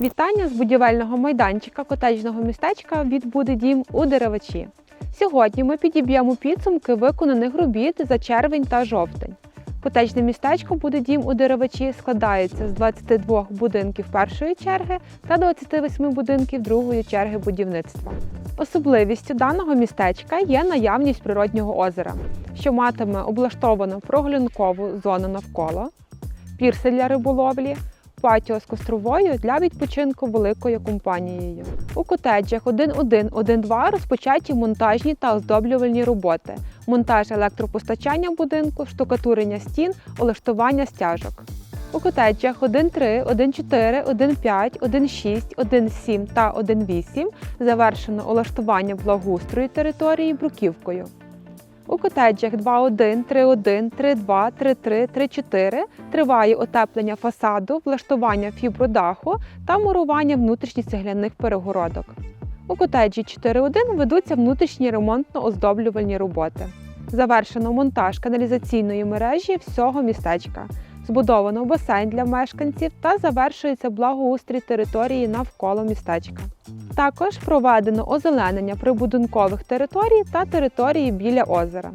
Вітання з будівельного майданчика котеджного містечка від «Буде дім» у Деревачі. Сьогодні ми підіб'ємо підсумки виконаних робіт за червень та жовтень. Котеджне містечко «Буде дім» у Деревачі складається з 22 будинків першої черги та 28 будинків другої черги будівництва. Особливістю даного містечка є наявність природнього озера, що матиме облаштовану прогулянкову зону навколо, пірси для риболовлі, патіо з костровою для відпочинку великою компанією. У котеджах 1.1, 1.2 розпочаті монтажні та оздоблювальні роботи, монтаж електропостачання будинку, штукатурення стін, улаштування стяжок. У котеджах 1.3, 1.4, 1.5, 1.6, 1.7 та 1.8 завершено улаштування благоустрою території бруківкою. У котеджах 2.1, 3.1, 3.2, 3.3, 3.4 триває утеплення фасаду, влаштування фібродаху та мурування внутрішніх цегляних перегородок. У котеджі 4.1 ведуться внутрішні ремонтно-оздоблювальні роботи. Завершено монтаж каналізаційної мережі всього містечка. Збудовано басейн для мешканців та завершується благоустрій території навколо містечка. Також проведено озеленення прибудинкових територій та території біля озера.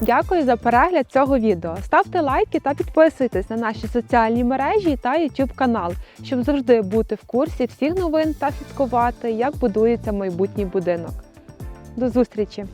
Дякую за перегляд цього відео. Ставте лайки та підписуйтесь на наші соціальні мережі та YouTube канал, щоб завжди бути в курсі всіх новин та слідкувати, як будується майбутній будинок. До зустрічі!